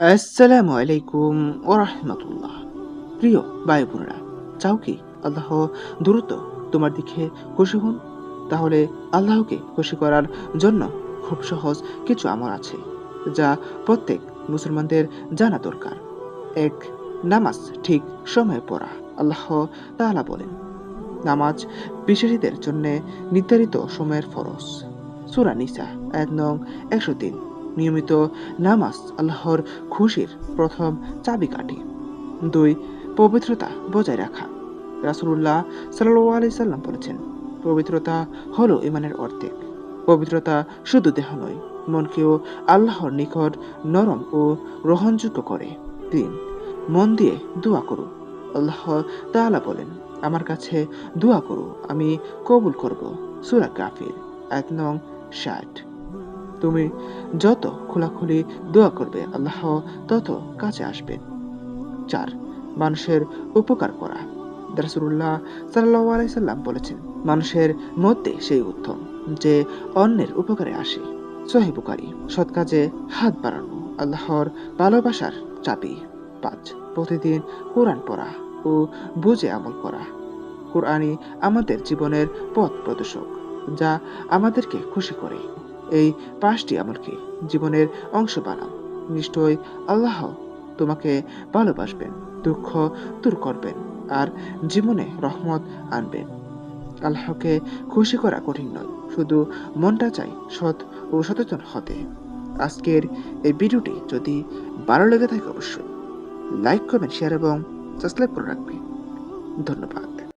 আসসালামু আলাইকুম ও রহমতুল্লাহ প্রিয় ভাই বোনেরা চাও কি আল্লাহ দ্রুত তোমার দিকে খুশি হন? তাহলে আল্লাহকে খুশি করার জন্য খুব সহজ কিছু আমল আছে, যা প্রত্যেক মুসলমানদের জানা দরকার। এক, নামাজ ঠিক সময়ে পড়া, আল্লাহ তাআলা বলেন। নামাজ বিশ্বাসীদের জন্য নির্ধারিত সময়ের ফরজ। সুরা নিসা, এক নং, একশো তিন। নিয়মিত নামাজ আল্লাহর খুশির প্রথম চাবিকাঠি দুই, পবিত্রতা বজায় রাখা। রাসুল্লাহ সাল্লু আলি সাল্লাম বলেছেন, পবিত্রতা হলো ইমানের অর্ধেক। পবিত্রতা শুধু দেহ নয়, মনকেও আল্লাহর নিকট নরম ও গ্রহণযোগ্য করে। তিন, মন দিয়ে দোয়া করো। আল্লাহ তাআলা বলেন, আমার কাছে দোয়া করো, আমি কবুল করব। সুরা কাফির এক নং ষাট। তুমি যত খোলাখুলি দোয়া করবে, আল্লাহ তত কাছে আসবেন চার, মানুষের উপকার করা। রাসূলুল্লাহ সাল্লাল্লাহু আলাইহি সাল্লাম বলেছেন, মানুষের মধ্যে সেই উত্তম যে অন্যের উপকারে আসে। বুকারি সৎ কাজে হাত বাড়ানো, আল্লাহর ভালোবাসার চাবি। পাঁচ, প্রতিদিন কোরআন পড়া ও বুঝে আমল করা। কোরআনই আমাদের জীবনের পথ প্রদর্শক, যা আমাদেরকে খুশি করে। এই পাঁচটি আমলকে জীবনের অংশ বানাও। নিশ্চয়ই আল্লাহ তোমাকে ভালোবাসবেন, দুঃখ দূর করবেন আর জীবনে রহমত আনবেন। আল্লাহকে খুশি করা কঠিন নয়, শুধু মনটা চাই সৎ ও সচেতন হতে। আজকের এই ভিডিওটি যদি ভালো লেগে থাকে অবশ্যই, লাইক করবেন শেয়ার এবং সাবস্ক্রাইব করে রাখবেন ধন্যবাদ।